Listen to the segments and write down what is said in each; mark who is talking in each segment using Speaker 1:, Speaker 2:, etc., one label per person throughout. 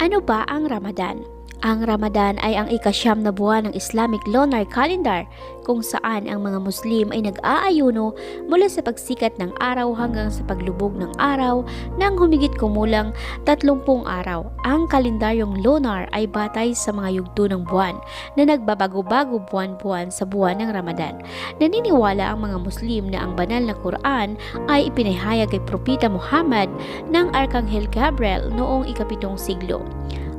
Speaker 1: Ano ba ang Ramadan? Ang Ramadan ay ang ikasyam na buwan ng Islamic Lunar Calendar kung saan ang mga Muslim ay nag-aayuno mula sa pagsikat ng araw hanggang sa paglubog ng araw ng humigit kumulang 30 araw. Ang kalendaryong lunar ay batay sa mga yugto ng buwan na nagbabago-bago buwan-buwan sa buwan ng Ramadan. Naniniwala ang mga Muslim na ang banal na Quran ay ipinahayag kay Propeta Muhammad ng Arkanghel Gabriel noong ikapitong siglo.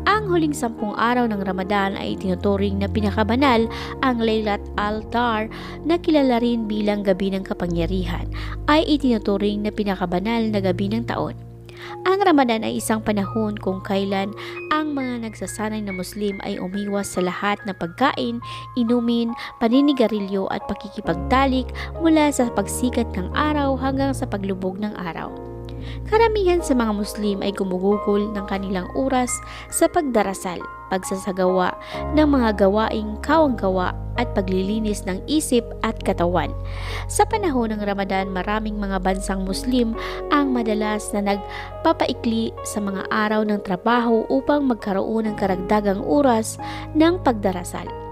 Speaker 1: Ang huling sampung araw ng Ramadan ay tinuturing na pinakabanal ang Laylat al-Dar na kilala rin bilang gabi ng kapangyarihan ay itinuturing na pinakabanal na gabi ng taon. Ang Ramadan ay isang panahon kung kailan ang mga nagsasanay na Muslim ay umiwas sa lahat na pagkain, inumin, paninigarilyo at pakikipagtalik mula sa pagsikat ng araw hanggang sa paglubog ng araw. Karamihan sa mga Muslim ay gumugugol ng kanilang oras sa pagdarasal, pagsasagawa ng mga gawaing kawanggawa at paglilinis ng isip at katawan. Sa panahon ng Ramadan, maraming mga bansang Muslim ang madalas na nagpapaikli sa mga araw ng trabaho upang magkaroon ng karagdagang oras ng pagdarasal.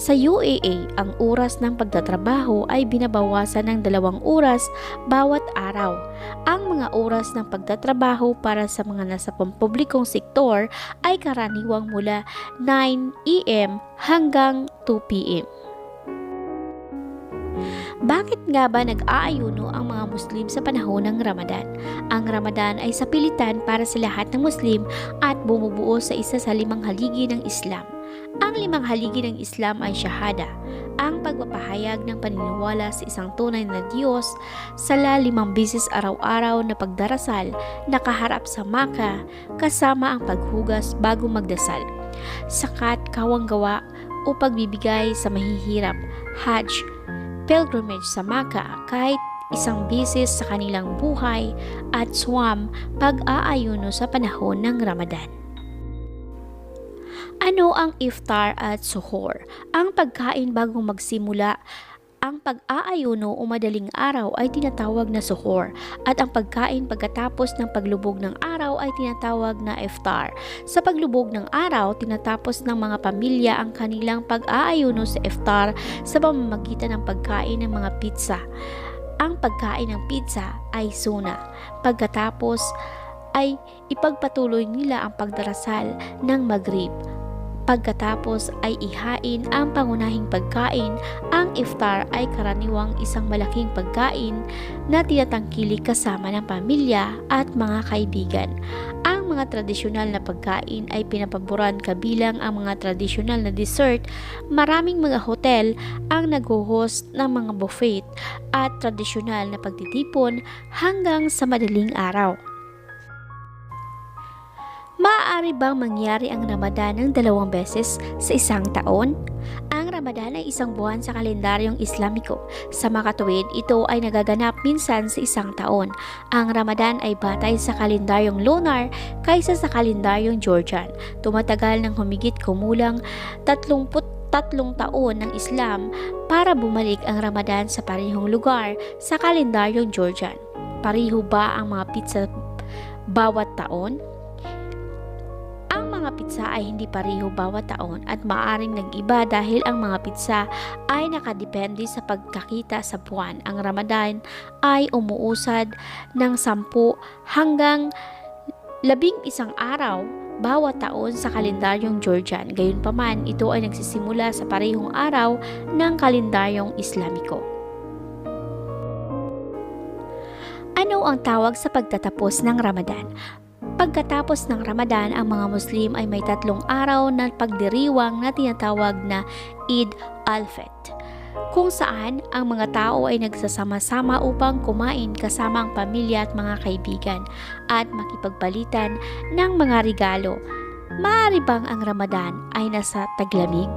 Speaker 1: Sa UAA, ang oras ng pagtatrabaho ay binabawasan ng dalawang oras bawat araw. Ang mga oras ng pagtatrabaho para sa mga nasa pampublikong sektor ay karaniwang mula 9 AM hanggang 2 PM. Bakit nga ba nag-aayuno ang mga Muslim sa panahon ng Ramadan? Ang Ramadan ay sapilitan para sa lahat ng Muslim at bumubuo sa isa sa limang haligi ng Islam. Ang limang haligi ng Islam ay shahada, ang pagpapahayag ng paniniwala sa isang tunay na Diyos sa limang bisis araw-araw na pagdarasal nakaharap sa Maka kasama ang paghugas bago magdasal. Sakat, kawanggawa o pagbibigay sa mahihirap, Hajj, pilgrimage sa Maka kahit isang bisis sa kanilang buhay at swam pag-aayuno sa panahon ng Ramadan. Ano ang iftar at suhoor? Ang pagkain bago magsimula ang pag-aayuno o madaling araw ay tinatawag na suhoor at ang pagkain pagkatapos ng paglubog ng araw ay tinatawag na iftar. Sa paglubog ng araw, tinatapos ng mga pamilya ang kanilang pag-aayuno sa iftar sa pamamagitan ng pagkain ng mga pizza. Ang pagkain ng pizza ay suna. Pagkatapos ay ipagpatuloy nila ang pagdarasal ng Maghrib. Pagkatapos ay ihain ang pangunahing pagkain, ang iftar ay karaniwang isang malaking pagkain na tinatangkili kasama ng pamilya at mga kaibigan. Ang mga tradisyonal na pagkain ay pinapaboran kabilang ang mga tradisyonal na dessert. Maraming mga hotel ang nag-host ng mga buffet at tradisyonal na pagtitipon hanggang sa madaling araw. Maaari bang mangyari ang Ramadan ng dalawang beses sa isang taon? Ang Ramadan ay isang buwan sa kalendaryong Islamiko. Sa makatuwid, ito ay nagaganap minsan sa isang taon. Ang Ramadan ay batay sa kalendaryong lunar kaysa sa kalendaryong Georgian. Tumatagal ng humigit kumulang 30 tatlong taon ng Islam para bumalik ang Ramadan sa parehong lugar sa kalendaryong Georgian. Pariho ba ang mga pizza bawat taon? Mga pizza ay hindi pareho bawat taon at maaring nag-iba dahil ang mga pizza ay nakadepende sa pagkakita sa buwan. Ang Ramadan ay umuusad ng 10 hanggang labing isang araw bawat taon sa kalendaryong Georgian. Gayunpaman, ito ay nagsisimula sa parehong araw ng kalendaryong Islamiko. Ano ang tawag sa pagtatapos ng Ramadan? Pagkatapos ng Ramadan, ang mga Muslim ay may tatlong araw na pagdiriwang na tinatawag na Eid al-Fitr kung saan ang mga tao ay nagsasama-sama upang kumain kasama ang pamilya at mga kaibigan at makipagpalitan ng mga regalo. Maaari bang ang Ramadan ay nasa taglamig?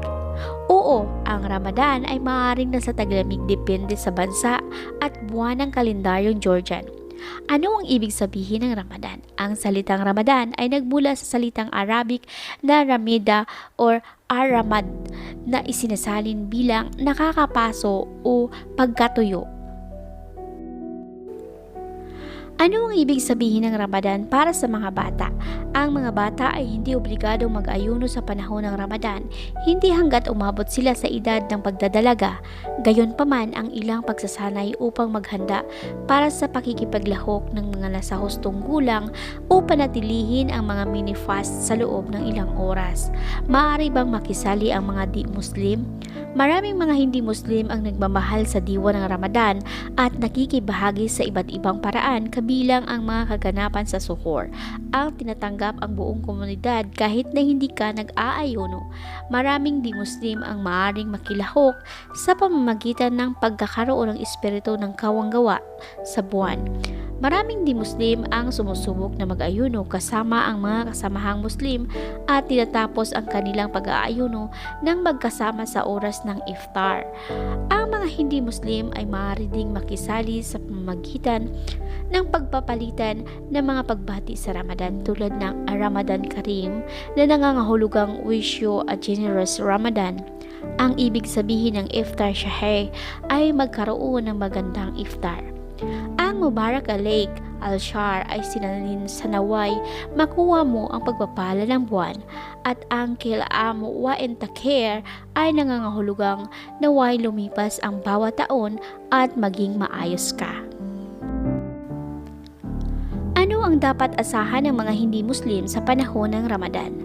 Speaker 1: Oo, ang Ramadan ay maaaring nasa taglamig depende sa bansa at buwan ng kalendaryong Georgian. Ano ang ibig sabihin ng Ramadan? Ang salitang Ramadan ay nagmula sa salitang Arabic na Ramida or Aramad na isinasalin bilang nakakapaso o pagkatuyo. Ano ang ibig sabihin ng Ramadan para sa mga bata? Ang mga bata ay hindi obligadong mag-ayuno sa panahon ng Ramadan, hindi hanggat umabot sila sa edad ng pagdadalaga. Gayon pa man ang ilang pagsasanay upang maghanda para sa pakikipaglahok ng mga nasa hustong gulang o panatilihin ang mga mini-fast sa loob ng ilang oras. Maaari bang makisali ang mga di-Muslim? Maraming mga hindi Muslim ang nagmamahal sa diwa ng Ramadan at nakikibahagi sa iba't ibang paraan kabilang ang mga kaganapan sa suhor. Ang tinatanggap ang buong komunidad kahit na hindi ka nag-aayuno. Maraming di Muslim ang maaring makilahok sa pamamagitan ng pagkakaroon ng espiritu ng kawanggawa sa buwan. Maraming di Muslim ang sumusubok na mag-ayuno kasama ang mga kasamahang Muslim at tinatapos ang kanilang pag-aayuno nang magkasama sa oras ng iftar. Ang mga hindi Muslim ay maaari ding makisali sa pamamagitan ng pagpapalitan ng mga pagbati sa Ramadan tulad ng Ramadan Karim na nangangahulugang Wish You a Generous Ramadan. Ang ibig sabihin ng iftar shahir ay magkaroon ng magandang iftar. Ang Mubarak Alaik Al-Shar ay sinalin sa naway makuha mo ang pagpapala ng buwan at ang Kilam wa Takir ay nangangahulugang naway lumipas ang bawat taon at maging maayos ka. Ano ang dapat asahan ng mga hindi Muslim sa panahon ng Ramadan?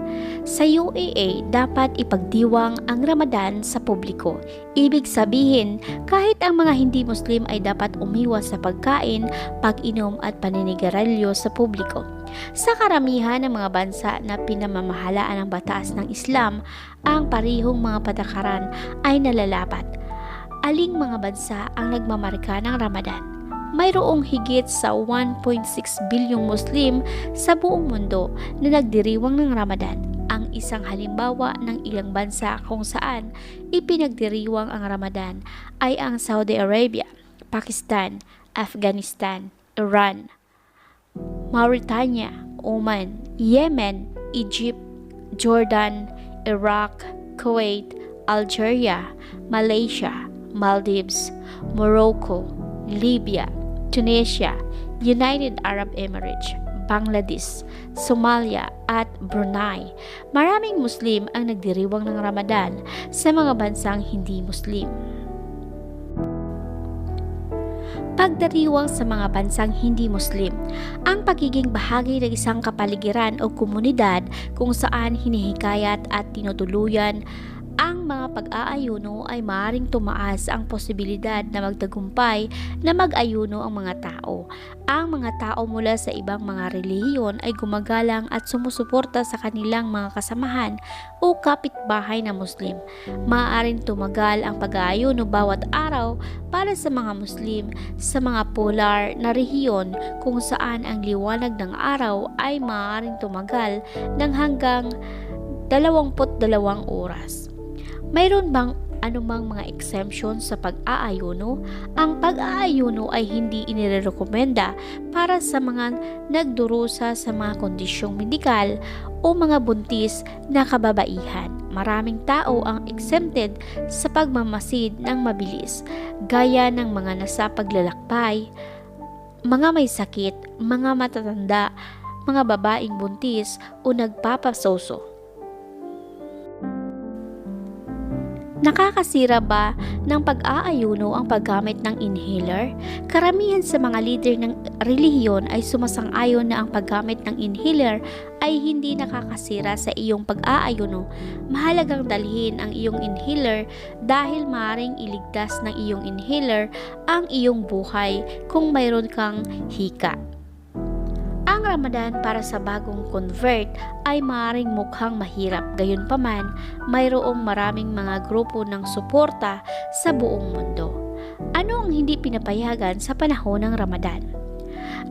Speaker 1: Sa UAA, dapat ipagdiwang ang Ramadan sa publiko. Ibig sabihin, kahit ang mga hindi Muslim ay dapat umiwas sa pagkain, pag-inom at paninigarilyo sa publiko. Sa karamihan ng mga bansa na pinamamahalaan ng batas ng Islam, ang parihong mga patakaran ay nalalapat. Aling mga bansa ang nagmamarka ng Ramadan? Mayroong higit sa 1.6 bilyong Muslim sa buong mundo na nagdiriwang ng Ramadan. Ang isang halimbawa ng ilang bansa kung saan ipinagdiriwang ang Ramadan ay ang Saudi Arabia, Pakistan, Afghanistan, Iran, Mauritania, Oman, Yemen, Egypt, Jordan, Iraq, Kuwait, Algeria, Malaysia, Maldives, Morocco, Libya, Tunisia, United Arab Emirates, Bangladesh, Somalia at Brunei. Maraming Muslim ang nagdiriwang ng Ramadan sa mga bansang hindi Muslim. Pagdiriwang sa mga bansang hindi Muslim, ang pagiging bahagi ng isang kapaligiran o komunidad kung saan hinihikayat at tinutuluyan ang mga pag-aayuno ay maaaring tumaas ang posibilidad na magtagumpay na mag-ayuno ang mga tao. Ang mga tao mula sa ibang mga relihiyon ay gumagalang at sumusuporta sa kanilang mga kasamahan o kapitbahay na Muslim. Maaaring tumagal ang pag-aayuno bawat araw para sa mga Muslim sa mga polar na rehiyon kung saan ang liwanag ng araw ay maaaring tumagal ng hanggang 22 oras. Mayroon bang anumang mga exemption sa pag-aayuno? Ang pag-aayuno ay hindi inirekomenda para sa mga nagdurusa sa mga kondisyong medikal o mga buntis na kababaihan. Maraming tao ang exempted sa pagmamasid ng mabilis, gaya ng mga nasa paglalakbay, mga may sakit, mga matatanda, mga babaeng buntis o nagpapasoso. Nakakasira ba ng pag-aayuno ang paggamit ng inhaler? Karamihan sa mga leader ng relihiyon ay sumasang-ayon na ang paggamit ng inhaler ay hindi nakakasira sa iyong pag-aayuno. Mahalagang dalhin ang iyong inhaler dahil maring iligtas ng iyong inhaler ang iyong buhay kung mayroon kang hika. Ramadan para sa bagong convert ay maaaring mukhang mahirap. Gayunpaman, mayroong maraming mga grupo ng suporta sa buong mundo. Ano ang hindi pinapayagan sa panahon ng Ramadan?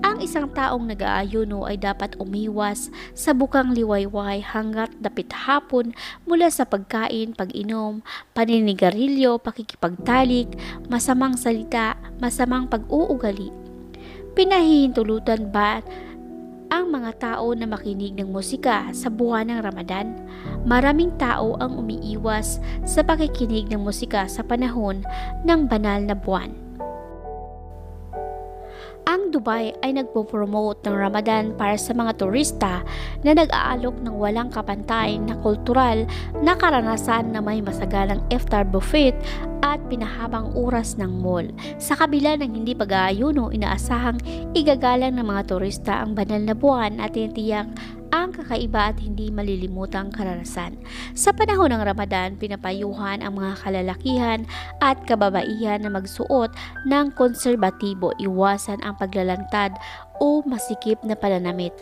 Speaker 1: Ang isang taong nag-aayuno ay dapat umiwas sa bukang liwayway hanggat dapit hapon mula sa pagkain, pag-inom, paninigarilyo, pakikipagtalik, masamang salita, masamang pag-uugali. Pinahihintulutan ba ang mga tao na makinig ng musika sa buwan ng Ramadan. Maraming tao ang umiiwas sa pakikinig ng musika sa panahon ng banal na buwan. Ang Dubai ay nagpo-promote ng Ramadan para sa mga turista na nag-aalok ng walang kapantay na kultural na karanasan na may masagalang iftar buffet at pinahabang oras ng mall. Sa kabila ng hindi pag-aayuno, inaasahang igagalang ng mga turista ang banal na buwan at tinitiyak ang kakaiba at hindi malilimutang karanasan. Sa panahon ng Ramadan, pinapayuhan ang mga kalalakihan at kababaihan na magsuot ng konserbatibo, iwasan ang paglalantad o masikip na pananamit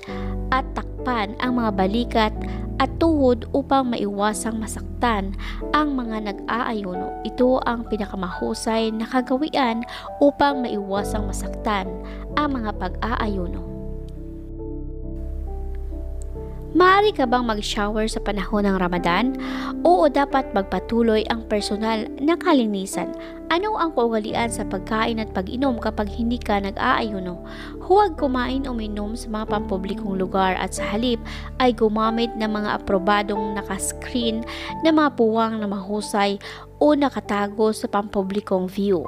Speaker 1: at takpan ang mga balikat at tuhod upang maiwasang masaktan ang mga nag-aayuno. Ito ang pinakamahusay na kagawian upang maiwasang masaktan ang mga pag-aayuno. Maaari ka bang mag-shower sa panahon ng Ramadan? Oo, dapat magpatuloy ang personal na kalinisan. Ano ang kaugalian sa pagkain at pag-inom kapag hindi ka nag-aayuno? Huwag kumain o minom sa mga pampublikong lugar at sa halip ay gumamit ng mga aprobadong nakascreen na mga puwang na mahusay o nakatago sa pampublikong view.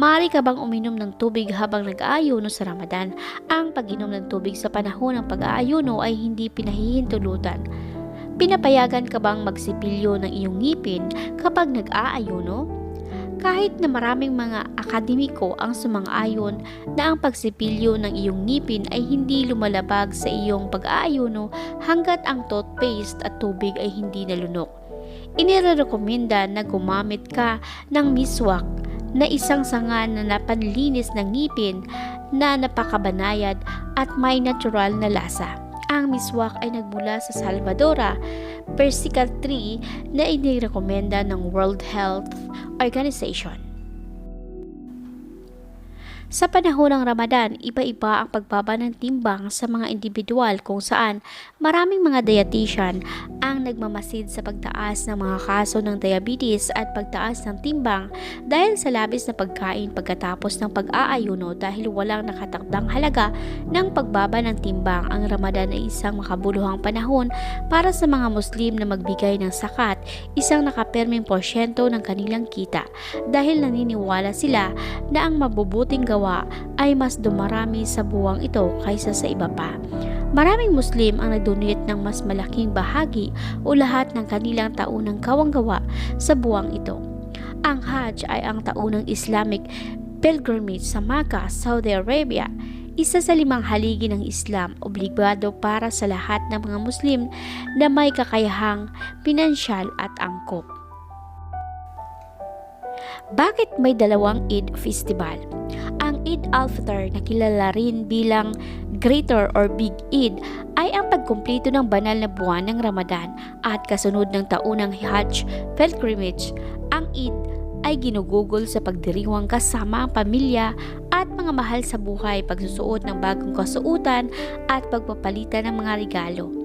Speaker 1: Maaari ka bang uminom ng tubig habang nag-aayuno sa Ramadan? Ang pag-inom ng tubig sa panahon ng pag-aayuno ay hindi pinahihintulutan. Pinapayagan ka bang magsipilyo ng iyong ngipin kapag nag-aayuno? Kahit na maraming mga akademiko ang sumang-ayon na ang pagsipilyo ng iyong ngipin ay hindi lumalabag sa iyong pag-aayuno hanggat ang toothpaste at tubig ay hindi nalunok. Inirekomenda na gumamit ka ng miswak na isang sanga na napanlinis ng ngipin na napakabanayad at may natural na lasa. Ang miswak ay nagmula sa Salvadora, persical tree na inirekomenda ng World Health Organization. Sa panahon ng Ramadan, iba-iba ang pagbaba ng timbang sa mga individual kung saan maraming mga dietitian ang nagmamasid sa pagtaas ng mga kaso ng diabetes at pagtaas ng timbang dahil sa labis na pagkain pagkatapos ng pag-aayuno dahil walang nakatakdang halaga ng pagbaba ng timbang. Ang Ramadan ay isang makabuluhang panahon para sa mga Muslim na magbigay ng sakat, isang nakaperming porsyento ng kanilang kita dahil naniniwala sila na ang mabubuting gawa ay mas dumarami sa buwang ito kaysa sa iba pa. Maraming Muslim ang nagdonate ng mas malaking bahagi o lahat ng kanilang taunang kawanggawa sa buwang ito. Ang Hajj ay ang taunang Islamic pilgrimage sa Makkah, Saudi Arabia. Isa sa limang haligi ng Islam, obligado para sa lahat ng mga Muslim na may kakayahang pinansyal at angkop. Bakit may dalawang Eid festival? Ang Eid al-Fitr na kilala rin bilang Greater or Big Eid ay ang pagkumplito ng banal na buwan ng Ramadan at kasunod ng taunang Hajj pilgrimage. Ang Eid ay ginugugol sa pagdiriwang kasama ang pamilya at mga mahal sa buhay, pagsusuot ng bagong kasuotan at pagpapalitan ng mga regalo.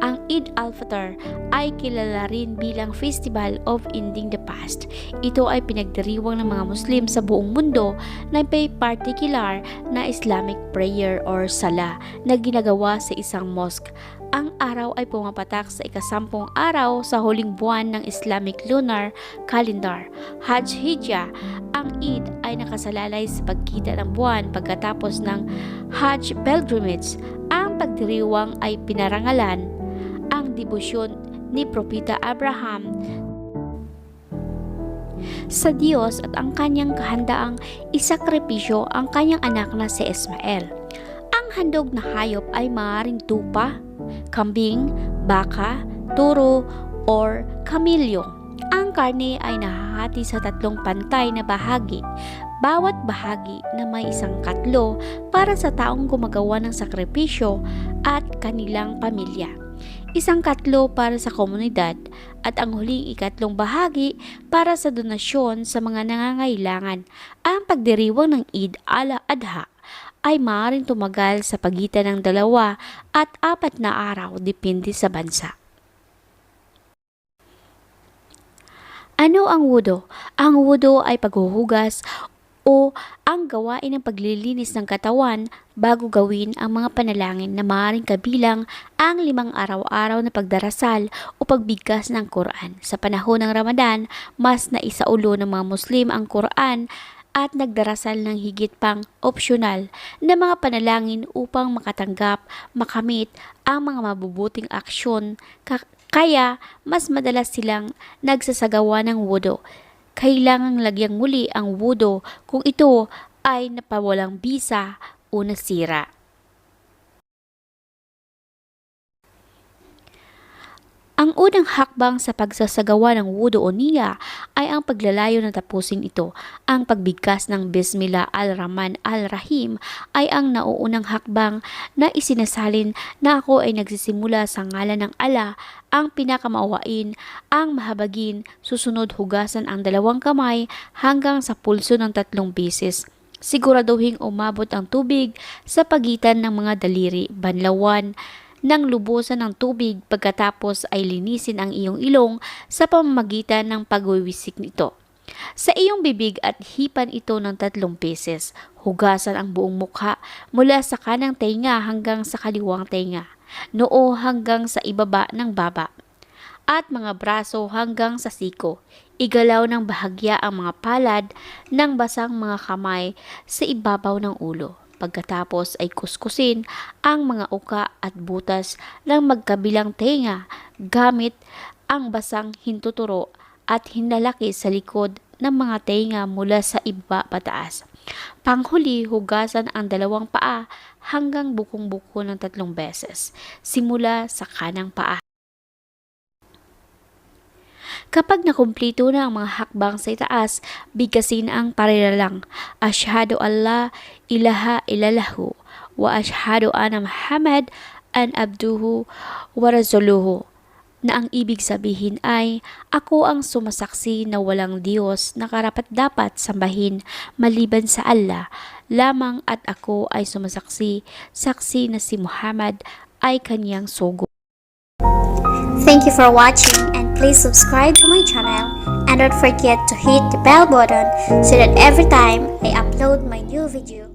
Speaker 1: Ang Eid al-Fitr ay kilala rin bilang Festival of Ending the Past. Ito ay pinagdiriwang ng mga Muslim sa buong mundo na may particular na Islamic prayer or sala na ginagawa sa isang mosque. Ang araw ay pumapatak sa ikasampung araw sa huling buwan ng Islamic lunar calendar, Hajj Hijjah. Ang Eid ay nakasalalay sa pagkita ng buwan pagkatapos ng Hajj pilgrimage. Ang pagdiriwang ay pinarangalan ang debosyon ni Propeta Abraham sa Diyos at ang kanyang kahandaang isakripisyo ang kanyang anak na si Ismael. Ang handog na hayop ay maaaring tupa, kambing, baka, turo, or kamilyo. Ang karne ay nahahati sa tatlong pantay na bahagi, bawat bahagi na may isang katlo para sa taong gumagawa ng sakripisyo at kanilang pamilya isang katlo para sa komunidad at ang huling ikatlong bahagi para sa donasyon sa mga nangangailangan. Ang pagdiriwang ng Eid al-Adha ay maaaring tumagal sa pagitan ng dalawa at apat na araw depende sa bansa. Ano ang wudo? Ang wudo ay paghuhugas o ang gawain ng paglilinis ng katawan bago gawin ang mga panalangin na maaaring kabilang ang limang araw-araw na pagdarasal o pagbigkas ng Quran. Sa panahon ng Ramadan, mas naisaulo ng mga Muslim ang Quran at nagdarasal ng higit pang opsyonal na mga panalangin upang makatanggap, makamit ang mga mabubuting aksyon ka- kaya mas madalas silang nagsasagawa ng wudo. Kailangang lagyang muli ang wudo kung ito ay napawalang bisa o nasira. Ang unang hakbang sa pagsasagawa ng wudu o niya ay ang paglalayo na tapusin ito. Ang pagbigkas ng Bismillah al-Rahman al-Rahim ay ang nauunang hakbang na isinasalin na ako ay nagsisimula sa ngalan ng ala ang pinakamauwain, ang mahabagin, susunod hugasan ang dalawang kamay hanggang sa pulso ng tatlong beses. Siguraduhing umabot ang tubig sa pagitan ng mga daliri, banlawan, ng lubusan ng tubig pagkatapos ay linisin ang iyong ilong sa pamamagitan ng pagwiwisik nito. Sa iyong bibig at hipan ito ng tatlong beses. Hugasan ang buong mukha mula sa kanang tenga hanggang sa kaliwang tenga. Noo hanggang sa ibaba ng baba. At mga braso hanggang sa siko. Igalaw ng bahagya ang mga palad ng basang mga kamay sa ibabaw ng ulo. Pagkatapos ay kuskusin ang mga uka at butas ng magkabilang tenga gamit ang basang hintuturo at hinlalaki sa likod ng mga tenga mula sa iba pataas. Panghuli, hugasan ang dalawang paa hanggang bukong-buko ng tatlong beses, simula sa kanang paa. Kapag nakumplito na ang mga hakbang sa itaas, bigkasin ang parilalang. Ashhadu Allah ilaha illallahu wa ashhadu anna Muhammad an abduhu wa rasuluhu na ang ibig sabihin ay ako ang sumasaksi na walang Diyos na karapat dapat sambahin maliban sa Allah lamang at ako ay sumasaksi saksi na si Muhammad ay kanyang sugo.
Speaker 2: Thank you for watching please subscribe to my channel and don't forget to hit the bell button so that every time I upload my new video,